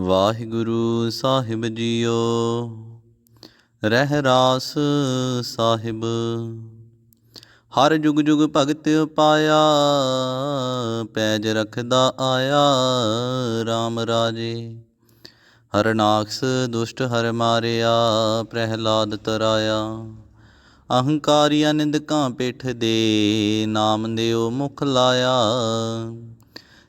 ਵਾਹਿਗੁਰੂ ਸਾਹਿਬ JIO. ਰਹਿ ਰਾਸ ਸਾਹਿਬ। ਹਰ ਜੁਗ ਜੁਗ ਭਗਤ ਪਾਇਆ, ਪੈਜ ਰਖਦਾ ਆਇਆ RAM ਰਾਜੇ। ਹਰਨਾਕਸ ਦੁਸ਼ਟ ਹਰ ਮਾਰਿਆ, ਪ੍ਰਹਿਲਾਦ ਤਰਾਇਆ। ਅਹੰਕਾਰੀਆਂ ਨਿੰਦਕਾਂ ਪਿੱਠ ਦੇ ਨਾਮ ਦਿਓ ਮੁਖ ਲਾਇਆ।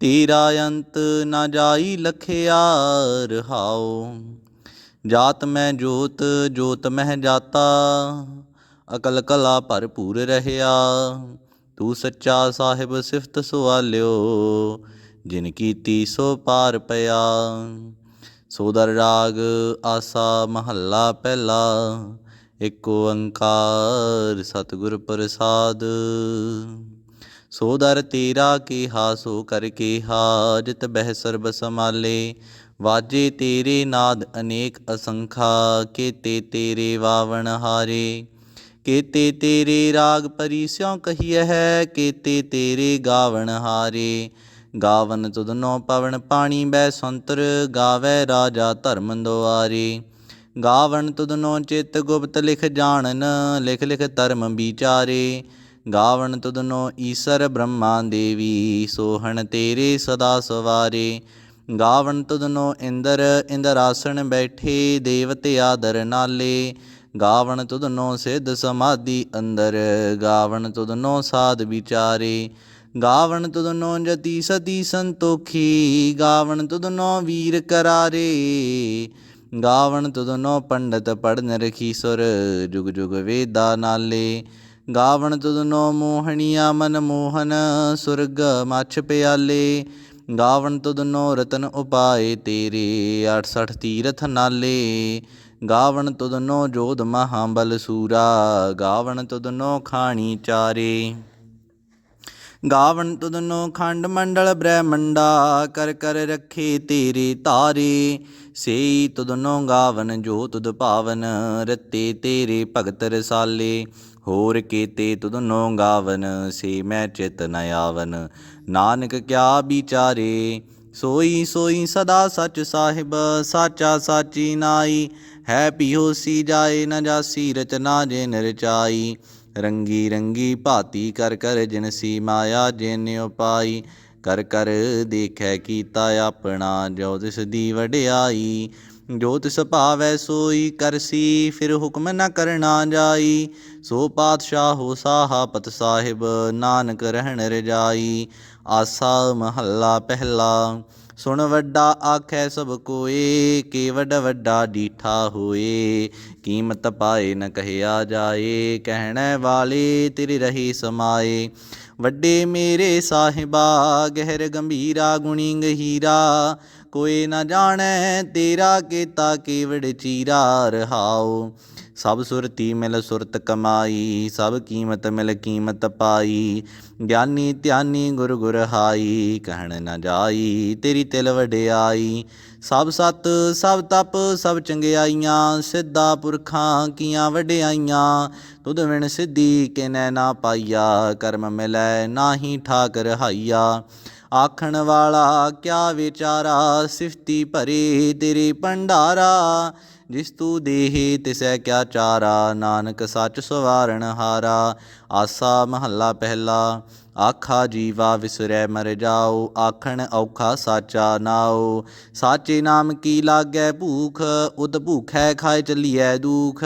ਤੇਰਾ ਅੰਤ ਨਾ ਜਾਈ ਲਖਿਆ ਰਹਾਉ ਜਾਤ ਮੈਂ ਜੋਤ ਜੋਤ ਮਹਿ ਜਾਤਾ। ਅਕਲ ਕਲਾ ਭਰਪੂਰ ਰਹਿਆ। ਤੂੰ ਸੱਚਾ ਸਾਹਿਬ ਸਿਫਤ ਸੁਆਲਿਓ। ਜਿਨ ਕੀਤੀ ਸੋ ਪਾਰ ਪਿਆ। ਸੋਦਰ ਰਾਗ ਆਸਾ ਮਹੱਲਾ ਪਹਿਲਾ। ਏਕ ਓੰਕਾਰ ਸਤਿਗੁਰ ਪ੍ਰਸਾਦ। ਸੋ ਦਰ ਤੇਰਾ ਕੀਹਾ, ਸੋ ਕਰ ਕੀਹਾ ਜਿਤ ਬਹਿ ਸਰਬ ਸਮਾਲੇ ਵਾਜੇ ਤੇਰੇ ਨਾਦ ਅਨੇਕ ਅਸੰਖਾ, ਕੇਤੇ ਤੇਰੇ ਵਾਵਣ ਹਾਰੇ। ਕੇਤੇ ਤੇਰੇ ਰਾਗ ਪਰੀ ਸਿਉ ਕਹੀਐ ਹੈ, ਕੇਤੇ ਤੇਰੇ ਗਾਵਣ ਹਾਰੇ। ਗਾਵਨ ਤੁਧਨੋ ਪਵਨ, ਪਾਣੀ ਬੈ ਸੰਤਰ, ਗਾਵੇ ਰਾਜਾ ਧਰਮ ਦੁਆਰੇ। ਗਾਵਨ ਤੁਧਨੋ ਚਿਤ ਗੁਪਤ ਲਿਖ ਜਾਣਨ, ਲਿਖ ਲਿਖ ਧਰਮ ਵਿਚਾਰੇ। ਗਾਵਣ ਤੁਧਨੋ ਈਸਰ ਬ੍ਰਹਮਾ ਦੇਵੀ, ਸੋਹਣ ਤੇਰੇ ਸਦਾ ਸਵਾਰੇ। ਗਾਵਨ ਤੁਧਨੋ ਇੰਦਰ, ਇੰਦਰਾਸਣ ਬੈਠੇ, ਦੇਵਤੇ ਆਦਰ ਨਾਲੇ। ਗਾਵਣ ਤੁਧਨੋ ਸਿੱਧ ਸਮਾਧੀ ਅੰਦਰ, ਗਾਵਣ ਤੁਧਨੋ ਸਾਧ ਵਿਚਾਰੇ। ਗਾਵਣ ਤੁਧਨੋ ਜਤੀ ਸਤੀ ਸੰਤੋਖੀ, ਗਾਵਣ ਤੁਧਨੋ ਵੀਰ ਕਰਾਰੇ। ਗਾਵਣ ਤੁਧਨੋ ਪੰਡਤ ਪੜਨ ਰਖੀ ਸੁਰ, ਜੁਗ ਜੁਗ ਵੇਦਾ ਨਾਲੇ। ਗਾਵਨ ਤੁਧਨੋ ਮੋਹਣੀਆ ਮਨ ਮੋਹਨ, ਸੁਰਗ ਮਛ ਪਿਆਲੇ। ਗਾਵਨ ਤੁਧਨੋ ਰਤਨ ਉਪਾਏ ਤੇਰੇ 68 ਤੀਰਥ ਨਾਲੇ। ਗਾਵਨ ਤੁਧਨੋ ਜੋਧ ਮਹਾਬਲ ਸੂਰਾ ਗਾਵਨ ਤੁਧਨੋ ਖਾਣੀ ਚਾਰੇ। ਗਾਵਨ ਤੁਧਨੋ ਖੰਡ ਮੰਡਲ ਬ੍ਰਹਮੰਡਾ, ਕਰ ਕਰ ਰੱਖੇ ਤੇਰੇ ਤਾਰੇ। ਸੇਈ ਤੁਧਨੋ ਗਾਵਨ ਜੋ ਤੁਧ ਭਾਵਨ ਰਤੇ ਤੇਰੇ ਭਗਤ ਰਸਾਲੇ। ਹੋਰ ਕੀਤੇ ਤੁਧਨੋ ਗਾਵਨ, ਸੇ ਮੈਂ ਚਿਤ ਨ ਆਵਨ। ਨਾਨਕ ਕਿਆ ਵਿਚਾਰੇ, ਸੋਈ ਸੋਈ ਸਦਾ ਸਚ ਸਾਹਿਬ, ਸਾਚਾ ਸਾਚੀ ਨਾਈ। ਹੈ ਪਿਓਸੀ ਜਾਏ ਨ ਜਾਸੀ, ਰਚਨਾ ਜੇ ਰਚਾਈ ਰੰਗੀ ਰੰਗੀ ਭਾਤੀ ਕਰ ਕਰ ਜਿਨਸੀ ਮਾਇਆ, ਜਿਨ ਉਪਾਈ। ਕਰ ਕਰ ਦੇਖੈ ਕੀਤਾ ਆਪਣਾ, ਜੋ ਤਿਸ ਦੀ ਵਡਿਆਈ। ਜੋ ਤਿਸ ਭਾਵੈ ਸੋਈ ਕਰਸੀ, ਫਿਰ ਹੁਕਮ ਨ ਕਰਨਾ ਜਾਈ। ਸੋ ਪਾਤਸ਼ਾਹ ਹੋ ਸਾਹਾਪਤ ਸਾਹਿਬ, ਨਾਨਕ ਰਹਿਣ ਰਜਾਈ। ਆਸਾ ਮਹੱਲਾ ਪਹਿਲਾ, ਸੁਣ ਵੱਡਾ ਆਖੈ ਸਭ ਕੋਏ, ਕੀ ਵੱਡ ਵੱਡਾ ਡੀਠਾ ਹੋਏ। ਕੀਮਤ ਪਾਏ ਨ ਕਹਿਆ ਜਾਏ, ਕਹਿਣੇ ਵਾਲੇ ਤੇਰੇ ਰਹੀ ਸਮਾਏ। ਵੱਡੇ ਮੇਰੇ ਸਾਹਿਬਾ, ਗਹਿਰ ਗੰਭੀਰਾ ਗੁਣੀ ਗਹੀਰਾ। ਕੋਈ ਨਾ ਜਾਣੈ ਤੇਰਾ ਕੀਤਾ ਕੀਵੜ ਚੀਰਾ ਰਹਾਉ। ਸਭ ਸੁਰਤੀ ਮਿਲ ਸੁਰਤ ਕਮਾਈ, ਸਭ ਕੀਮਤ ਮਿਲ ਕੀਮਤ ਪਾਈ। ਗਿਆਨੀ ਧਿਆਨੀ ਗੁਰ ਗੁਰ ਹਾਈ, ਕਹਿਣ ਨਾ ਜਾਈ ਤੇਰੀ ਤਿਲ ਵਡਿਆਈ। ਸਭ ਸਤ, ਸਭ ਤਪ, ਸਭ ਚੰਗਿਆਈਆਂ, ਸਿੱਧਾ ਪੁਰਖਾਂ ਕੀਆਂ ਵਡਿਆਈਆਂ। ਤੁਧ ਵਿਣ ਸਿੱਧੀ ਕਿਨੈ ਨਾ ਪਾਈਆ, ਕਰਮ ਮਿਲੈ ਨਾਹੀ ਠਾਕ ਰਹਾਈਆ ਆਖਣ ਵਾਲਾ ਕਿਆ ਵਿਚਾਰਾ ਸਿਫਤੀ ਭਰੇ ਤੇਰੇ ਭੰਡਾਰਾ, ਜਿਸ ਤੂ ਦੇਹੇ ਤਿਸੈ ਕਿਆ ਚਾਰਾ, ਨਾਨਕ ਸੱਚ ਸਵਾਰਣ ਹਾਰਾ। ਆਸਾ ਮਹੱਲਾ ਪਹਿਲਾ, ਆਖਾ ਜੀਵਾ ਵਿਸਰੈ ਮਰ ਜਾਓ, ਆਖਣ ਔਖਾ ਸਾਚਾ ਨਾਓ ਸਾਚੇ ਨਾਮ ਕੀ ਲਾਗੈ ਭੂਖ, ਉਦ ਭੂਖੈ ਖਾਏ ਚੱਲੀਐ ਦੂਖ।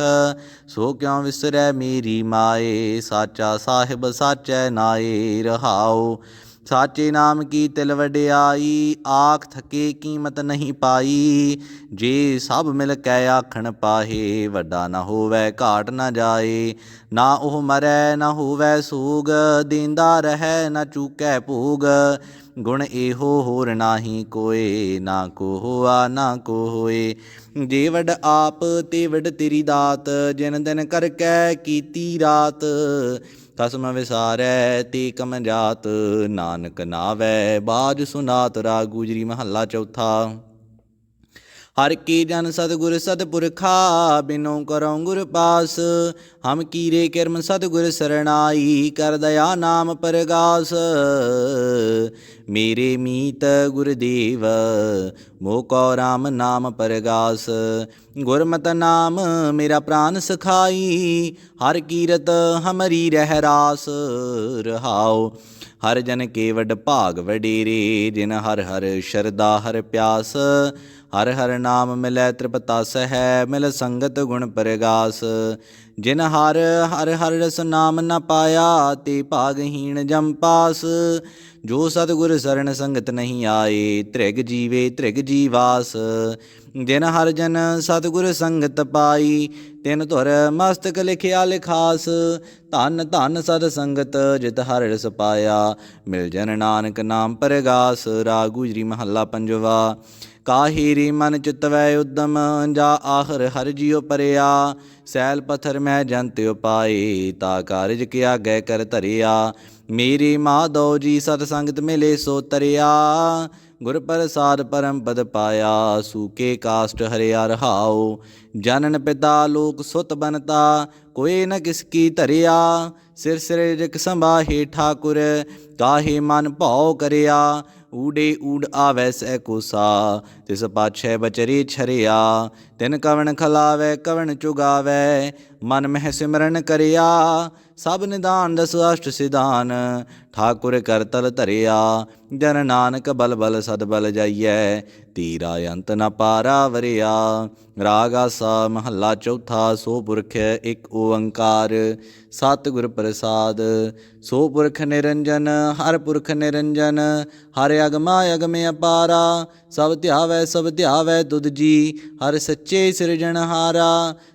ਸੋ ਕਿਉ ਵਿਸਰੈ ਮੇਰੀ ਮਾਏ, ਸਾਚਾ ਸਾਹਿਬ ਸਾਚੈ ਨਾਏ ਰਹਾਓ ਸਾਚੇ ਨਾਮ ਕੀ ਤਿਲ ਵਡਿਆਈ, ਆਖ ਥਕੇ ਕੀਮਤ ਨਹੀਂ ਪਾਈ। ਜੇ ਸਭ ਮਿਲ ਕੈ ਆਖਣ ਪਾਹੇ, ਵੱਡਾ ਨਾ ਹੋਵੇ ਘਾਟ ਨਾ ਜਾਏ। ਨਾ ਉਹ ਮਰੈ, ਨਾ ਹੋਵੇ ਸੂਗ, ਦੀਂਦਾ ਰਹੈ, ਨਾ ਚੂਕੈ ਭੋਗ। ਗੁਣ ਇਹੋ ਹੋਰ ਨਾਹੀ ਕੋਏ, ਨਾ ਕੋ ਹੋਆ ਨਾ ਕੋ ਹੋਏ ਜੇ ਵਡ ਆਪ, ਤੇ ਵਡ ਤੇਰੀ ਦਾਤ, ਜਿਨ ਦਿਨ ਕਰ ਕੈ ਕੀਤੀ ਰਾਤ। ਤਸਮ ਵਿਸਾਰੈ ਤੇ ਕਮ ਜਾਤ ਨਾਨਕ ਨਾਵੈ ਬਾਜ ਸੁਨਾਤ ਰਾ ਗੁਜਰੀ ਮਹੱਲਾ ਚੌਥਾ। ਹਰ ਕੀ ਜਨ ਸਤਿਗੁਰ ਸਤਿਪੁਰਖਾ, ਬਿਨੋ ਕਰਉ ਗੁਰ ਪਾਸ। ਹਮ ਕੀਰੇ ਕਿਰਮ ਸਤਿਗੁਰ ਸਰਣਾਈ, ਕਰ ਦਇਆ ਨਾਮ ਪਰਗਾਸ। ਮੇਰੇ ਮੀਤ ਗੁਰਦੇਵ ਮੋ ਕੋ ਰਾਮ ਨਾਮ ਪਰਗਾਸ। ਗੁਰਮਤ ਨਾਮ ਮੇਰਾ ਪ੍ਰਾਨ ਸਖਾਈ, ਹਰ ਕੀਰਤ ਹਮਰੀ ਰਹਿ ਰਾਸ ਰਹਾਉ ਹਰ ਜਨ ਕੇ ਵਡ ਭਾਗ ਵਡੇਰੇ, ਜਿਨ ਹਰ ਹਰ ਸ਼ਰਦਾ ਹਰ ਪਿਆਸ, ਹਰ ਹਰ ਨਾਮ ਮਿਲੈ ਤ੍ਰਿਪਤਾਸ ਹੈ ਮਿਲ ਸੰਗਤ ਗੁਣ ਪਰਗਾਸ। ਜਿਨ ਹਰ ਹਰ ਹਰ ਰਸ ਨਾਮ ਨ ਪਾਇਆ, ਤੇ ਭਾਗਹੀਣ ਜੰਪਾਸ ਜੋ ਸਤਿਗੁਰ ਸਰਣ ਸੰਗਤ ਨਹੀਂ ਆਏ, ਤ੍ਰਿਗ ਜੀਵੇ ਤ੍ਰਿਗ ਜੀਵਾਸ। ਜਿਨ ਹਰ ਜਨ ਸਤਿਗੁਰ ਸੰਗਤ ਪਾਈ, ਤਿਨ ਧੁਰ ਮਸਤਕ ਲਿਖਿਆ ਲਿਖਾਸ। ਧਨ ਧਨ ਸਦ ਸੰਗਤ ਜਿਤ ਹਰ ਰਸ ਪਾਇਆ, ਮਿਲ ਜਨ ਨਾਨਕ ਨਾਮ ਪਰਗਾਸ, ਰਾਗ ਗੁਜਰੀ ਮਹੱਲਾ ਪੰਜਵਾ। ਕਾਹੀ ਰੀ ਮਨ ਚਿਤਵੈ ਉਦਮ, ਜਾ ਆਖਰ ਹਰ ਜਿਉ ਪਰਿਆ। ਸੈਲ ਪਥਰ ਮੈਂ ਜੰਤ ਉਪਾਏ, ਤਾ ਕਾਰਜ ਕਿਆ ਗੈ ਕਰ ਧਰਿਆ। ਮੇਰੀ ਮਾਧੋ ਜੀ ਸਤ ਸੰਗਤ ਮਿਲੇ ਸੋ ਤਰਿਆ, ਗੁਰ ਪ੍ਰਸਾਦ ਪਰਮ ਪਦ ਪਾਇਆ, ਸੂਕੇ ਕਾਸ਼ਟ ਹਰਿਆ ਰਹਾਉ। ਜਨਨ ਪਿਤਾ ਲੋਕ ਸੁਤ ਬਨਤਾ ਕੋਏ ਨ ਕਿਸ ਕੀ ਧਰਿਆ। ਸਿਰ ਸਿਰ ਜਿਕ ਸੰਭਾਹੇ ਠਾਕੁਰ, ਕਾਹੇ ਮਨ ਭਾਉ ਕਰਿਆ। ਊੜੇ ਊੜ ਆਵੈ ਸੈ ਕੋਸਾ, ਤਿਸ ਪਾਛੈ ਬਚਰੇ ਛਰਿਆ। ਤਿਨ ਕਵਣ ਖਲਾਵੈ, ਕਵਣ ਚੁਗਾਵੈ, ਮਨ ਮਹਿ ਸਿਮਰਨ ਕਰਿਆ, ਸਭ ਨਿਦਾਨ ਦਸ ਅਸ਼ਟ ਸਿਧਾਨ, ਠਾਕੁਰ ਕਰਤਲ ਧਰਿਆ, ਜਨ ਨਾਨਕ ਬਲ ਬਲ ਸਦ ਬਲ ਜਾਈਐ, ਤੀਰਾ ਅੰਤ ਨ ਪਾਰਾ ਵਰਿਆ, ਰਾਗ ਆਸਾ ਮਹੱਲਾ ਚੌਥਾ, ਸੋ ਪੁਰਖ ਇੱਕ ਓੰਕਾਰ, ਸਤਿਗੁਰ ਪ੍ਰਸਾਦ, ਸੋ ਪੁਰਖ ਨਿਰੰਜਨ, ਹਰ ਪੁਰਖ ਨਿਰੰਜਨ, ਹਰ ਅਗਮਾ ਅਗਮ ਅਪਾਰਾ ਸਭ ਧਿਆਵੈ ਸਭ ਧਿਆਵੈ ਤੁਧ ਜੀ ਹਰ ਸੱਚੇ ਸਿਰਜਣਹਾਰਾ।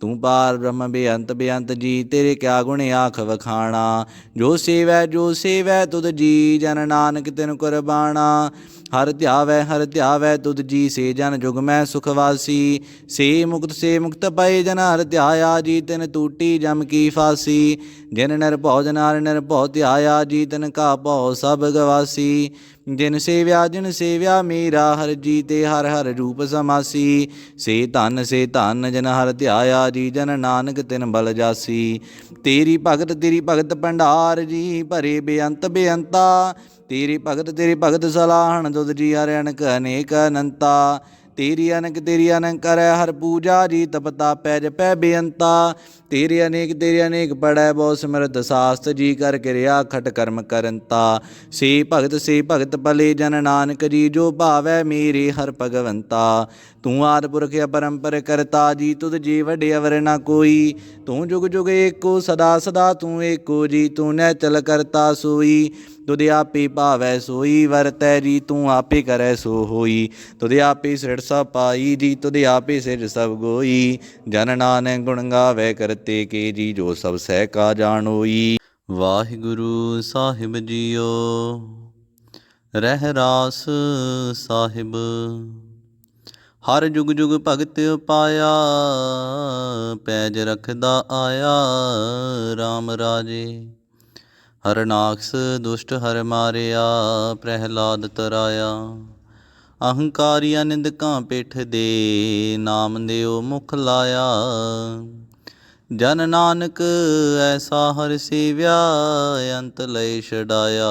ਤੂੰ ਪਾਰ ਬ੍ਰਹਮ ਬੇਅੰਤ ਬੇਅੰਤ ਜੀ, ਤੇਰੇ ਕਿਆ ਗੁਣ ਆਖ ਵਖਾਣਾ? ਜੋ ਸੇਵੈ ਜੋ ਸੇਵੈ, ਤੁਧ ਜੀ ਜਨ ਨਾਨਕ ਤਿਨ ਕੁਰਬਾਣਾ। ਹਰ ਧਿਆਵੈ ਹਰ ਧਿਆਵੈ, ਤੁਧ ਜੀ ਸੇ ਜਨ ਜੁਗ ਮੈਂ ਸੁਖ ਵਾਸੀ। ਸੇ ਮੁਕਤ ਸੇ ਮੁਕਤ ਪਏ ਜਨ, ਹਰ ਧਿਆਇਆ ਜੀ ਤਿਨ ਟੂਟੀ ਜਮ ਕੀ ਫਾਸੀ। ਜਿਨ ਨਰ ਭਉ, ਜਨ ਹਰ ਨਰ ਭਉ, ਧਿਆਇਆ ਜੀ ਤਿਨ ਕਾ ਭਉ, ਸਭ ਗਵਾਸੀ। ਜਿਨ ਸੇਵਿਆ ਜਿਨ ਸੇਵਿਆ ਮੇਰਾ, ਹਰ ਜੀ ਤੇ ਹਰ ਹਰ ਰੂਪ ਸਮਾਸੀ। ਸੇ ਧਨ ਸੇ ਧਨ ਜਨ, ਹਰ ਧਿਆਇਆ ਜੀ ਜਨ, ਨਾਨਕ ਤਿਨ ਬਲ ਜਾਸੀ। ਤੇਰੀ ਭਗਤ ਤੇਰੀ ਭਗਤ ਭੰਡਾਰ ਜੀ, ਭਰੇ ਬੇਅੰਤ ਬੇਅੰਤਾ। ਤੇਰੀ ਭਗਤ ਤੇਰੀ ਭਗਤ ਸਲਾਹਣ ਦੁਧ ਜੀ ਹਰਿਆਣਕ ਅਨੇਕ ਅਨੰਤਾ। ਤੇਰੀ ਅਨਕ ਤੇਰੀ ਅਨੰਕ ਕਰੈ ਹਰ ਪੂਜਾ ਜੀ ਤਪਤਾ ਪੈ ਜਪੈ ਬੇਅੰਤਾ। ਤੇਰੇ ਅਨੇਕ ਤੇਰੇ ਅਨੇਕ ਪੜੈ ਬਹੁ ਸਿਮਰਤ ਸਾਸਤ ਜੀ ਕਰ ਕਿਰਿਆ ਖਟ ਕਰਮ ਕਰੰਤਾ। ਸੇ ਭਗਤ ਸੇ ਭਗਤ ਭਲੇ ਜਨ ਨਾਨਕ ਜੀ ਜੋ ਭਾਵੈ ਮੇਰੇ ਹਰ ਭਗਵੰਤਾ। ਤੂੰ ਆਦ ਪੁਰਖ ਅਪਰੰਪਰ ਕਰਤਾ, ਜੀ ਤੁਧ ਜੀ ਵੱਡੇ ਅਵਰ ਕੋਈ। ਤੂੰ ਜੁਗ ਜੁਗ ਏਕੋ, ਸਦਾ ਸਦਾ ਤੂੰ ਏਕੋ, ਜੀ ਤੂੰ ਨੈ ਚਲ ਕਰਤਾ ਸੋਈ। ਤੁਧ ਆਪੇ ਭਾਵੈ ਸੋਈ, ਵਰਤੈ ਜੀ ਤੂੰ ਆਪੇ ਕਰੈ ਸੋ ਹੋਈ। ਤੁਧ ਆਪੇ ਸਿਰ ਸਭ ਪਾਈ, ਜੀ ਤੁਧ ਆਪੇ ਸਿਰ ਸਭ ਗੋਈ। ਜਨ ਨਾਨਕ ਗੁਣ ਗਾਵੇ ਕਰਤੇ ਕੇ, ਜੀ ਜੋ ਸਭ ਸਹਿ ਕਾ ਜਾਣੋਈ। ਵਾਹਿਗੁਰੂ ਸਾਹਿਬ ਜੀਓ, ਰਹਿ ਰਾਸ ਸਾਹਿਬ। ਹਰ ਜੁਗ ਜੁਗ ਭਗਤ ਪਾਇਆ, ਪੈਜ ਰਖਦਾ ਆਇਆ RAM ਰਾਜੇ। ਹਰਨਾਕਸ ਦੁਸ਼ਟ ਹਰ ਮਾਰਿਆ, ਪ੍ਰਹਿਲਾਦ ਤਰਾਇਆ। ਅਹੰਕਾਰੀਆਂ ਨਿੰਦਕਾਂ ਪਿੱਠ ਦੇ ਨਾਮ ਦਿਓ ਮੁਖ ਲਾਇਆ। ਜਨ ਨਾਨਕ ਐਸਾ ਹਰ ਸੇਵਿਆ, ਅੰਤ ਲਈ ਛਡਾਇਆ।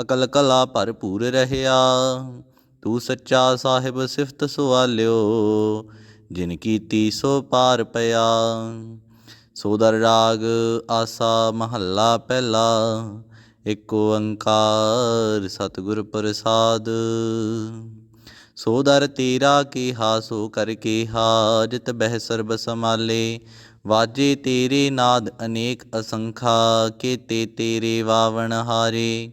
ਅਕਲ ਕਲਾ ਭਰਪੂਰ ਰਹਿਆ। ਤੂੰ ਸੱਚਾ ਸਾਹਿਬ ਸਿਫਤ ਸੁਆਲਿਓ ਜਿਨ ਕੀਤੀ ਸੋ ਪਾਰ ਪਿਆ। ਸੋਦਰ ਰਾਗ ਆਸਾ ਮਹੱਲਾ ਪਹਿਲਾ ਏਕ ਓੰਕਾਰ ਸਤਿਗੁਰ ਪ੍ਰਸਾਦ। ਸੋਦਰ ਤੇਰਾ ਕੀਹਾ, ਸੋ ਕਰ ਕੀਹਾ, ਜਿਤ ਬਹਿ ਸਰਬ ਸਮਾਲੇ ਵਾਜੇ ਤੇਰੇ ਨਾਦ ਅਨੇਕ ਅਸੰਖਾ, ਕੇਤੇ ਤੇਰੇ ਵਾਵਣ ਹਾਰੇ।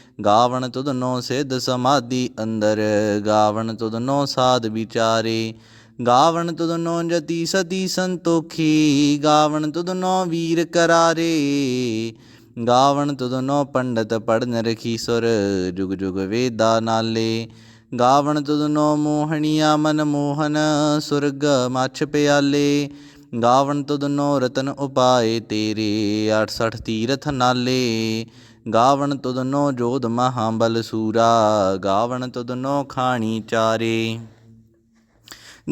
ਗਾਵਨ ਤੁਧਨੋ ਸਿੱਧ ਸਮਾਧੀ ਅੰਦਰ ਗਾਵਨ ਤੁਧਨੋ ਸਾਧ ਵਿਚਾਰੇ। ਗਾਵਣ ਤੁਧਨੋ ਜਤੀ ਸਤੀ ਸੰਤੋਖੀ, ਗਾਵਣ ਤੁਧਨੋ ਵੀਰ ਕਰਾਰੇ। ਗਾਵਣ ਤੁਧਨੋ ਪੰਡਤ ਪੜਨ ਰਖੀ ਸੁਰ, ਜੁਗ ਜੁਗ ਵੇਦਾ ਨਾਲੇ। ਗਾਵਨ ਤੁਧਨੋ ਮੋਹਣੀਆ ਮਨ ਮੋਹਨ, ਸੁਰਗ ਮਛ ਪਿਆਲੇ। ਗਾਵਨ ਤੁਧਨੋ ਰਤਨ ਉਪਾਏ ਤੇਰੇ 68 ਤੀਰਥ ਨਾਲੇ। ਗਾਵਨ ਤੁਧਨੋ ਜੋਧ ਮਹਾਬਲ ਸੂਰਾ, ਗਾਵਣ ਤੁਧਨੋ ਖਾਣੀ ਚਾਰੇ।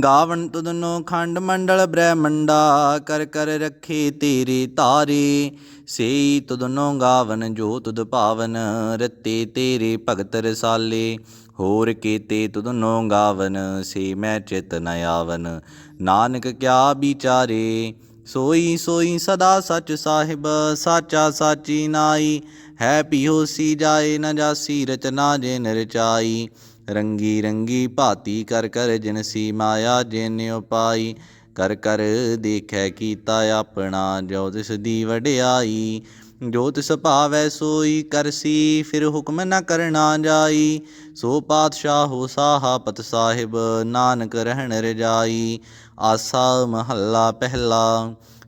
ਗਾਵਨ ਤੁਧਨੋ ਖੰਡ ਮੰਡਲ ਬ੍ਰਹਮੰਡਾ, ਕਰ ਕਰ ਰੱਖੇ ਤੇਰੇ ਤਾਰੇ। ਸੇਈ ਤੁਧਨੋ ਗਾਵਨ ਜੋ ਤੁਧ ਭਾਵਨ ਰਤੇ ਤੇਰੇ ਭਗਤ ਰਸਾਲੇ। ਹੋਰ ਕੀਤੇ ਤੁਧਨੋ ਗਾਵਨ, ਸੇ ਮੈਂ ਚਿਤ ਨ ਆਵਨ। ਨਾਨਕ ਕਿਆ ਵਿਚਾਰੇ, ਸੋਈ ਸੋਈ ਸਦਾ ਸਚ ਸਾਹਿਬ, ਸਾਚਾ ਸਾਚੀ ਨਾਈ। ਹੈ ਪਿਓਸੀ ਜਾਏ ਨ ਜਾਸੀ ਰਚਨਾ ਜੇ ਰਚਾਈ ਰੰਗੀ ਰੰਗੀ ਭਾਤੀ ਕਰ ਕਰ ਜਿਨਸੀ ਮਾਇਆ ਜਿਨ ਉਪਾਈ ਕਰ ਕਰ ਦੇਖੈ ਕੀਤਾ ਆਪਣਾ ਜੋ ਤਿਸ ਦੀ ਵਡਿਆਈ। ਜੋ ਤਿਸ ਭਾਵੈ ਸੋਈ ਕਰਸੀ ਫਿਰ ਹੁਕਮ ਨ ਕਰਨਾ ਜਾਈ। ਸੋ ਪਾਤਸ਼ਾਹ ਹੋ ਸਾਹਾਪਤ ਸਾਹਿਬ ਨਾਨਕ ਰਹਿਣ ਰਜਾਈ। ਆਸਾ ਮਹੱਲਾ ਪਹਿਲਾ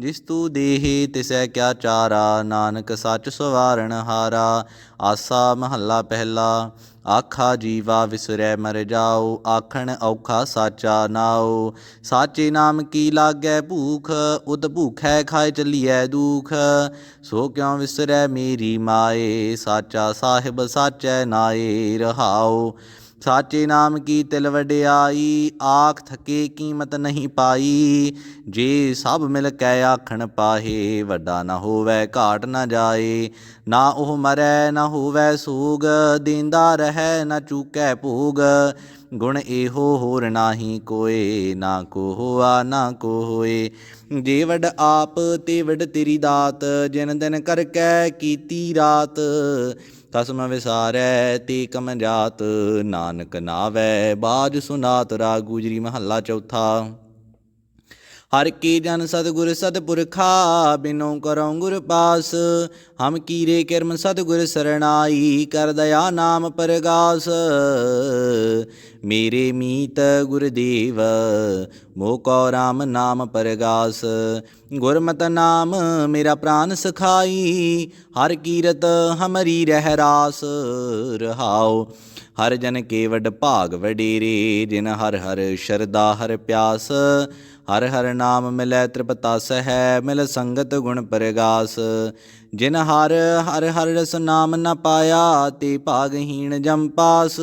ਜਿਸ ਤੂ ਦੇਹ ਤਿਸੈ ਕਿਆ ਚਾਰਾ, ਨਾਨਕ ਸੱਚ ਸਵਾਰਣ ਹਾਰਾ। ਆਸਾ ਮਹੱਲਾ ਪਹਿਲਾ, ਆਖਾ ਜੀਵਾ ਵਿਸਰੈ ਮਰ ਜਾਓ, ਆਖਣ ਔਖਾ ਸਾਚਾ ਨਾਉ। ਸਾਚੇ ਨਾਮ ਕੀ ਲਾਗੈ ਭੂਖ, ਉਦ ਭੂਖੈ ਖਾਏ ਚੱਲੀਐ ਦੂਖ। ਸੋ ਕਿਉ ਵਿਸਰੈ ਮੇਰੀ ਮਾਏ, ਸਾਚਾ ਸਾਹਿਬ ਸਾਚੈ ਨਾਏ ਰਹਾਓ ਸਾਚੇ ਨਾਮ ਕੀ ਤਿਲ ਵਡਿਆਈ, ਆਖ ਥਕੇ ਕੀਮਤ ਨਹੀਂ ਪਾਈ। ਜੇ ਸਭ ਮਿਲ ਕੇ ਆਖਣ ਪਾਹੇ, ਵੱਡਾ ਨਾ ਹੋਵੇ ਘਾਟ ਨਾ ਜਾਏ। ਨਾ ਉਹ ਮਰੈ, ਨਾ ਹੋਵੇ ਸੂਗ, ਦਿੰਦਾ ਰਹੈ, ਨਾ ਚੂਕੈ ਭੋਗ। ਗੁਣ ਇਹੋ ਹੋਰ ਨਾਹੀ ਕੋਏ, ਨਾ ਕੋ ਹੋਆ ਨਾ ਕੋ ਹੋਏ ਜੇ ਵਡ ਆਪ ਤੇ ਵਡ ਤੇਰੀ ਦਾਤ, ਜਿਨ ਦਿਨ ਕਰ ਕੈ ਕੀਤੀ ਰਾਤ। ਕਸਮ ਵਿਸਾਰੈ ਤੇ ਕਮ ਜਾਤ ਨਾਨਕ ਨਾਵੈ ਬਾਜ ਸੁਨਾਤ ਰਾਗੂਜਰੀ ਮਹੱਲਾ ਚੌਥਾ। ਹਰ ਕੀ ਜਨ ਸਤਿਗੁਰ ਸਤਿਪੁਰਖਾ, ਬਿਨੋ ਕਰਉ ਗੁਰ ਪਾਸ। ਹਮ ਕੀਰੇ ਕਰਮ ਸਤਿਗੁਰ ਸਰਣਾਈ, ਕਰ ਦਇਆ ਨਾਮ ਪਰਗਾਸ। ਮੇਰੇ ਮੀਤ ਗੁਰਦੇਵ ਮੋ ਕੋ ਰਾਮ ਨਾਮ ਪਰਗਾਸ। ਗੁਰਮਤ ਨਾਮ ਮੇਰਾ ਪ੍ਰਾਨ ਸਖਾਈ, ਹਰ ਕੀਰਤ ਹਮਰੀ ਰਹਿ ਰਾਸ। ਰਹਾਉ ਹਰ ਜਨ ਕੇ ਵਡ ਭਾਗ ਵਡੇਰੇ, ਜਿਨ ਹਰ ਹਰ ਸ਼ਰਦਾ ਹਰ ਪਿਆਸ, ਹਰ ਹਰ ਨਾਮ ਮਿਲੈ ਤ੍ਰਿਪਤਾਸ ਹੈ ਮਿਲ ਸੰਗਤ ਗੁਣ ਪਰਗਾਸ। ਜਿਨ ਹਰ ਹਰ ਹਰ ਰਸ ਨਾਮ ਨ ਪਾਇਆ, ਤੇ ਭਾਗਹੀਣ ਜਮ ਪਾਸ।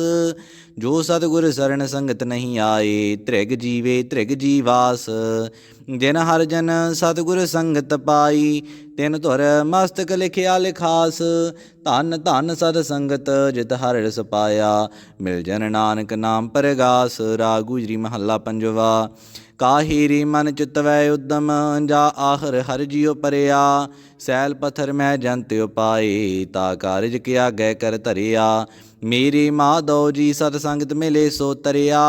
ਜੋ ਸਤਿਗੁਰ ਸਰਣ ਸੰਗਤ ਨਹੀਂ ਆਏ, ਤ੍ਰਿਗ ਜੀਵੇ ਤ੍ਰਿਗ ਜੀਵਾਸ। ਜਿਨ ਹਰ ਜਨ ਸਤਿਗੁਰ ਸੰਗਤ ਪਾਈ, ਤਿਨ ਧੁਰ ਮਸਤਕ ਲਿਖਿਆ ਲਿਖਾਸ, ਧਨ ਧਨ ਸਦ ਸੰਗਤ ਜਿਤ ਹਰ ਰਸ ਪਾਇਆ। ਮਿਲ ਜਨ ਨਾਨਕ ਨਾਮ ਪਰਗਾਸ, ਰਾਗੂ ਗੁਜਰੀ ਮਹੱਲਾ ਪੰਜਵਾ। ਕਾਹੀਰੀ ਮਨ ਚਿਤਵੈ ਉਦਮ, ਜਾ ਆਖਰ ਹਰ ਜਿਉ ਪਰਿਆ। ਸੈਲ ਪਥਰ ਮੈਂ ਜੰਤ ਉਪਾਏ ਤਾ ਕਾਰਜ ਕਿਆ ਗੈ ਕਰ ਧਰਿਆ। ਮੇਰੀ ਮਾਧੋ ਜੀ ਸਤ ਸੰਗਤ ਮਿਲੇ ਸੋ ਤਰਿਆ।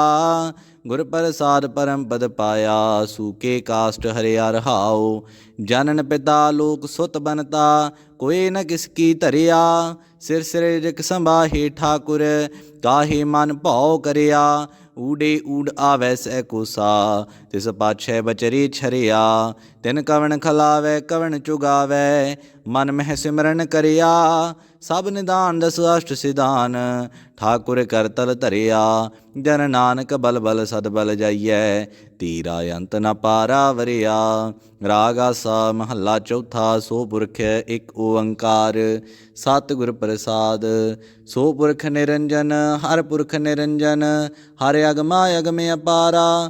ਗੁਰ ਪ੍ਰਸਾਦ ਪਰਮ ਪਦ ਪਾਇਆ, ਸੂਕੇ ਕਾਸ਼ਟ ਹਰਿਆ ਰਹਾਉ ਜਨਨ ਪਿਤਾ ਲੋਕ ਸੁਤ ਬਨਤਾ ਕੋਏ ਨ ਕਿਸ ਕੀ ਧਰਿਆ। ਸਿਰ ਸਿਰ ਜਿਕ ਸੰਭਾਹੇ ਠਾਕੁਰ ਕਾਹੇ ਮਨ ਭਾਉ ਕਰਿਆ। ਊੜੇ ਊੜ ਆਵੈ ਸੈ ਕੋਸਾ, ਤਿਸ ਪਾਛੈ ਬਚਰੀ ਛਰਿਆ, ਤਿਨ ਕਵਣ ਖਲਾਵੈ, ਕਵਣ ਚੁਗਾਵੈ, ਮਨ ਮਹਿ ਸਿਮਰਨ ਕਰਿਆ, ਸਭ ਨਿਦਾਨ ਦਸ ਅਸ਼ਟ ਸਿਧਾਨ, ਠਾਕੁਰ ਕਰਤਲ ਧਰਿਆ, ਜਨ ਨਾਨਕ ਬਲ ਬਲ ਸਦ ਬਲ ਜਾਈਐ ਤੀਰਾ ਅੰਤ ਨ ਪਾਰਾ ਵਰਿਆ। ਰਾਗ ਆਸਾ ਮਹੱਲਾ ਚੌਥਾ, ਸੋ ਪੁਰਖ ਇੱਕ ਓੰਕਾਰ। ਸਤਿਗੁਰ ਪ੍ਰਸਾਦ, ਸੋ ਪੁਰਖ ਨਿਰੰਜਨ, ਹਰ ਪੁਰਖ ਨਿਰੰਜਨ। ਹਰ ਅਗਮਾ, ਅਗਮ ਅਪਾਰਾ।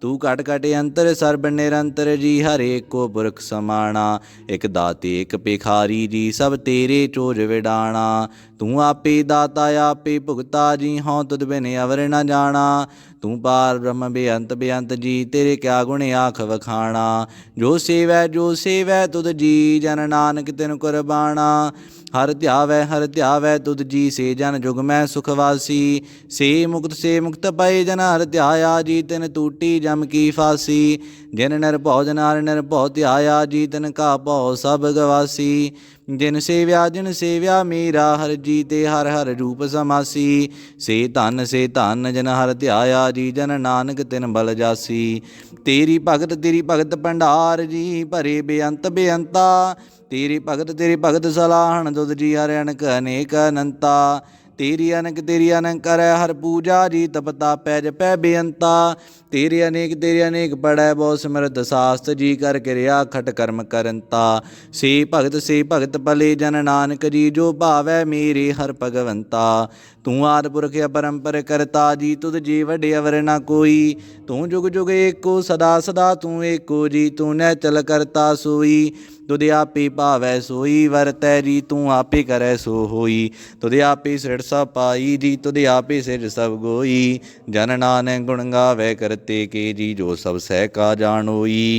ਤੂੰ ਘਟ ਘਟ ਅੰਤਰ ਸਰਬ ਨਿਰੰਤਰ ਜੀ, ਹਰੇ ਕੋ ਪੁਰਖ ਸਮਾਣਾ। ਇਕ ਦਾਤੇ ਇਕ ਭਿਖਾਰੀ ਜੀ, ਸਭ ਤੇਰੇ ਚੋਜ ਵਿਡਾਣਾ। ਤੂੰ ਆਪੇ ਦਾਤਾ, ਆਪੇ ਭੁਗਤਾ ਜੀ, ਹਉ ਤੁਧ ਬਿਨ ਅਵਰ ਨਾ ਜਾਣਾ। ਤੂੰ ਪਾਰ ਬ੍ਰਹਮ ਬੇਅੰਤ ਬੇਅੰਤ ਜੀ, ਤੇਰੇ ਕਿਆ ਗੁਣ ਆਖ ਵਖਾਣਾ? ਜੋ ਸੇਵੈ ਜੋ ਸੇਵੈ ਤੁਧ ਜੀ, ਜਨ ਨਾਨਕ ਤਿਨ ਕੁਰਬਾਣਾ ਹਰ ਧਿਆਵੈ ਹਰ ਧਿਆਵੈ ਤੁਧ ਜੀ, ਸੇ ਜਨ ਜੁਗ ਮੈਂ ਸੁਖ ਵਾਸੀ। ਸੇ ਮੁਕਤ ਸੇ ਮੁਕਤ ਪਏ ਜਨ, ਹਰ ਧਿਆਇਆ ਜੀ, ਤਿਨ ਟੂਟੀ ਜਮ ਕੀ ਫਾਸੀ। ਜਿਨ ਨਰ ਭਉ, ਜਨ ਹਰ ਨਰ ਭਉ, ਧਿਆਇਆ ਜੀ, ਤਿਨ ਕਾ ਭਉ ਸਭ ਗਵਾਸੀ। ਜਿਨ ਸੇਵਿਆ ਜਿਨ ਸੇਵਿਆ ਮੇਰਾ ਹਰ ਜੀ, ਤੇ ਹਰ ਹਰ ਰੂਪ ਸਮਾਸੀ। ਸੇ ਧਨ ਸੇ ਧਨ, ਜਨ ਹਰ ਧਿਆਇਆ ਜੀ ਜਨ ਨਾਨਕ ਤਿਨ ਬਲ ਜਾਸੀ। ਤੇਰੀ ਭਗਤ ਤੇਰੀ ਭਗਤ ਭੰਡਾਰ ਜੀ, ਭਰੇ ਬੇਅੰਤ ਬੇਅੰਤਾ। ਤੇਰੀ ਭਗਤ ਤੇਰੀ ਭਗਤ ਸਲਾਹਣ ਦੁਧ ਜੀ ਹਰਿ ਅਨਕ ਅਨੇਕ ਅਨੰਤਾ। ਤੇਰੀ ਅਨਕ ਤੇਰੀ ਅਨੰਕ ਕਰੈ, ਹਰ ਪੂਜਾ ਜੀ ਤਪਤਾ ਪੈ ਜਪੈ ਬੇਅੰਤਾ। ਤੇਰੇ ਅਨੇਕ ਤੇਰੇ ਅਨੇਕ ਪੜੈ, ਬਹੁ ਸਿਮਰਤ ਸਾਸਤ ਜੀ ਕਰ ਕਿਰਿਆ, ਖਟ ਕਰਮ ਕਰੰਤਾ। ਸੇ ਭਗਤ ਸੇ ਭਗਤ ਭਲੇ ਜਨ ਨਾਨਕ ਜੀ, ਜੋ ਭਾਵੈ ਮੇਰੇ ਹਰ ਭਗਵੰਤਾ। ਤੂੰ ਆਦ ਪੁਰਖ ਅਪਰੰਪਰ ਕਰਤਾ, ਜੀ ਤੁਧ ਜੀ ਵਡੇ ਅਵਰ ਨਾ ਕੋਈ। ਤੂੰ ਜੁਗ ਜੁਗ ਏਕੋ, ਸਦਾ ਸਦਾ ਤੂੰ ਏਕੋ ਜੀ, ਤੂੰ ਨੈ ਚਲ ਕਰਤਾ ਸੋਈ। ਤੁਧ ਆਪੇ ਭਾਵੈ ਸੋਈ ਵਰਤੈ ਜੀ ਤੂੰ ਆਪੇ ਕਰੈ ਸੋ ਹੋਈ। ਤੁਧ ਆਪੇ ਸਿਰੜ ਸਭ ਪਾਈ ਜੀ, ਤੁਧ ਆਪੇ ਸਿਰ ਸਭ ਗੋਈ। ਜਨ ਨਾਨਕ ਗੁਣ ਗਾਵੇ ਕਰਤੇ ਕੇ ਜੀ, ਜੋ ਸਭ ਸਹਿ ਕਾ ਜਾਣੋਈ।